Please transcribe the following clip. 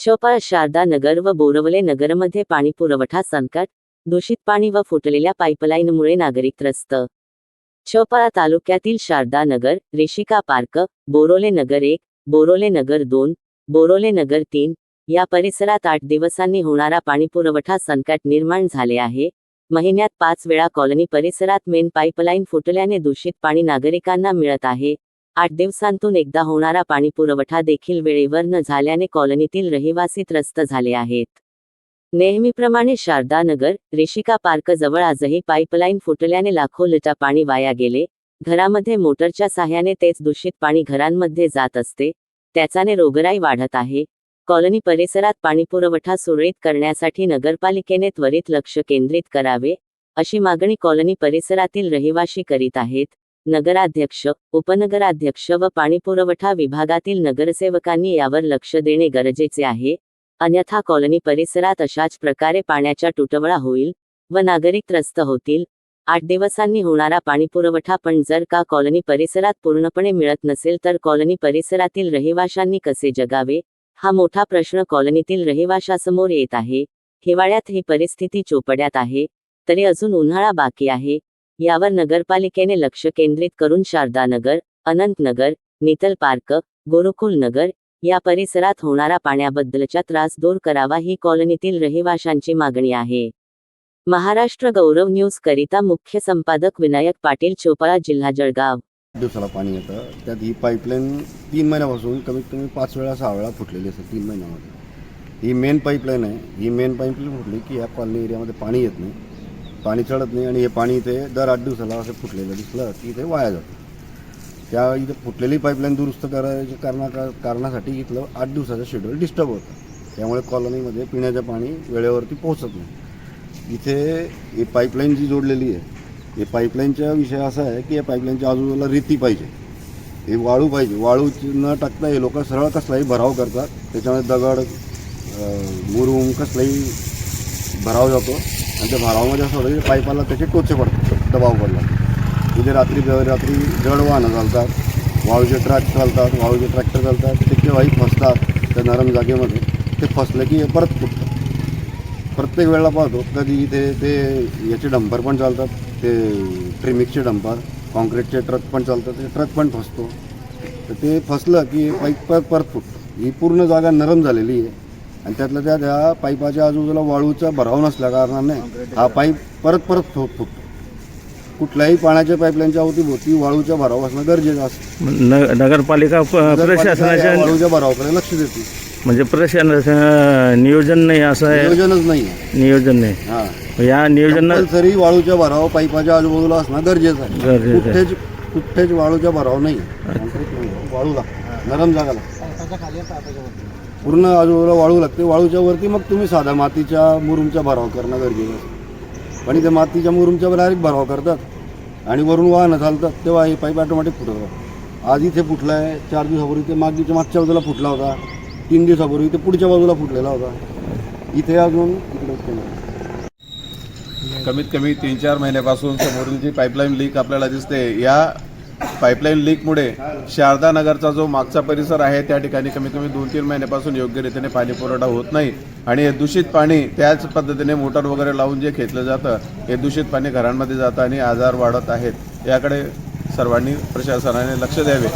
चौपाळ शारदा नगर व बोरवले नगरमध्ये पाणी पुरवठा संकट दूषित पाणी व फुटलेल्या पाईपलाईनमुळे नागरिक त्रस्त. चौपाळा तालुक्यातील शारदा नगर रेशिका पार्क बोरोले नगर एक बोरोले नगर दोन बोरोले नगर तीन या परिसरात आठ दिवसांनी होणारा पाणीपुरवठा संकट निर्माण झाले आहे. महिन्यात पाच वेळा कॉलनी परिसरात मेन पाईपलाईन फुटल्याने दूषित पाणी नागरिकांना मिळत आहे. आठ दिवसांतून एकदा होणारा पाणीपुरवठा देखील वेळेवर न झाल्याने कॉलनीतील रहिवासी त्रस्त झाले आहेत. नेहमीप्रमाणे शारदा नगर ऋषिका पार्क जवळ आजही पाईपलाईन फुटल्याने लाखो लिटर पाणी वाया गेले. घरामध्ये मोटरच्या साह्याने तेच दूषित पाणी घरांमध्ये जात असते. त्याच्याने रोगराई वाढत आहे. कॉलनी परिसरात पाणीपुरवठा सुरळीत करण्यासाठी नगरपालिकेने त्वरित लक्ष केंद्रित करावे अशी मागणी कॉलनी परिसरातील रहिवाशी करीत आहेत. नगराध्यक्ष उपनगराध्यक्ष व पाणीपुरवठा विभागातील नगरसेवकांनी यावर लक्ष देणे गरजेचे आहे. अन्यथा कॉलनी परिसरात अशाच प्रकारे पाण्याच्या तुटवळा होईल व नागरिक त्रस्त होतील. आठ दिवसांनी होणारा पाणीपुरवठा पण जर का कॉलनी परिसरात पूर्णपणे मिळत नसेल तर कॉलनी परिसरातील रहिवाशांनी कसे जगावे? हा मोठा प्रश्न कॉलनीतील रहिवाशासमोर येत आहे. हिवाळ्यात ही परिस्थिती चोपड्यात आहे. तरी अजून उन्हाळा बाकी आहे. यावर नगरपालिकेने लक्ष केंद्रित करून शारदानगर अनंतनगर नितल पार्क गोरुकुल नगर या परिसरात होणारा पाण्याबद्दलचा त्रास दूर करावा ही कॉलनीतील रहिवाशांची मागणी आहे. महाराष्ट्र गौरव न्यूज करिता मुख्य संपादक विनायक पाटील चोपळा जिल्हा जळगाव. दिवसाला पाणी येतं. त्यात ही पाईपलाईन तीन महिन्यापासून कमीत कमी पाच वेळा सहा वेळा फुटलेली असते तीन महिन्यामध्ये. ही मेन पाईपलाईन आहे. ही मेन पाईपलाईन फुटली की या कॉलनी एरियामध्ये पाणी येत नाही. पाणी चढत नाही आणि हे पाणी इथे दर आठ दिवसाला असं फुटलेलं दिसलं की इथे वाया जातं. त्या इथे फुटलेली पाईपलाईन दुरुस्त करायच्या कारणा कारणासाठी इथलं आठ दिवसाचं शेड्यूल डिस्टर्ब होतं. त्यामुळे कॉलनीमध्ये पिण्याचं पाणी वेळेवरती पोहोचत नाही. इथे ही पाईपलाईन जी जोडलेली आहे हे पाईपलाईनचा विषय असा आहे की या पाईपलाईनच्या आजूबाजूला रेती पाहिजे. हे वाळू पाहिजे. वाळू न टाकता हे लोक सरळ कसलाही भराव करतात. त्याच्यामध्ये दगड मुरुम कसलाही भराव जातो. आणि त्या भरावामध्ये असं होतं की पाईपाला त्याचे टोचे पडतात दबाव पडला. इथे रात्री रात्री जड वाहनं चालतात वाळूचे ट्रॅक चालतात वाळूचे ट्रॅक्टर चालतात ते केव्हाही फसतात त्या नरम जागेमध्ये ते फसलं की हे परत फुटतात. प्रत्येक वेळेला पाहतो कधी इथे ते याचे डंपर पण चालतात ते ट्रिमिकचे डंपर कॉन्क्रीटचे ट्रक पण चालतात ते ट्रक पण फसतो. तर ते फसलं की पाईप परत परत फुटतो. ही पूर्ण जागा नरम झालेली आहे. आणि त्यातल्या त्या त्या पाईपाच्या आजूबाजूला वाळूचा भराव नसल्या कारणाने हा पाईप परत परत फु फुटतो. कुठल्याही पाण्याच्या पाईपलाईनच्या अवतीभोवती वाळूचा भराव असणं गरजेचं असतं. न- नगरपालिका प- नगरपालिका या प्रशासनाच्या वाळूच्या भरावाकडे लक्ष देते. म्हणजे प्रशासनाचं नियोजन नाही असं आहे? नियोजनच नाही आहे. नियोजन नाही. हां. या नियोजन कंपल्सरी वाळूच्या भराव पाईपाच्या आजूबाजूला असणं गरजेचं आहे. गरजेचं आहे. कुठेच कुठेच वाळूच्या भराव नाही काँक्रीट नाही. वाळू लागते नरम जागा लागते पूर्ण आजूबाजूला वाळू लागते. वाळूच्या वरती मग तुम्ही साधा मातीच्या मुरुमचा भराव करणं गरजेचं असतं. पण इथे मातीच्या मुरुमच्या डायरेक्ट भराव करतात. आणि वरून वाहनं चालतात तेव्हा हे पाईप ऑटोमॅटिक फुटतात आज इथे फुटला आहे चार दिवसापूर्वी ते मागच्या मागच्या बाजूला फुटला होता. तीन दिवसापूर्वी ते पुढच्या बाजूला फुटलेला होता. इथे अजून कमीत कमी तीन चार महिन्यापासून समोरून जी पाईपलाईन लीक आपल्याला दिसते या पाईपलाईन लीकमुळे शारदा नगरचा जो मागचा परिसर आहे त्या ठिकाणी कमीत कमी दोन तीन महिन्यापासून योग्य रीतीने पाणी पुरवठा होत नाही आणि हे दूषित पाणी त्याच पद्धतीने मोटर वगैरे लावून जे खेचलं जातं हे दूषित पाणी घरांमध्ये जातं आणि आजार वाढत आहेत. याकडे सर्वांनी प्रशासनाने लक्ष द्यावे.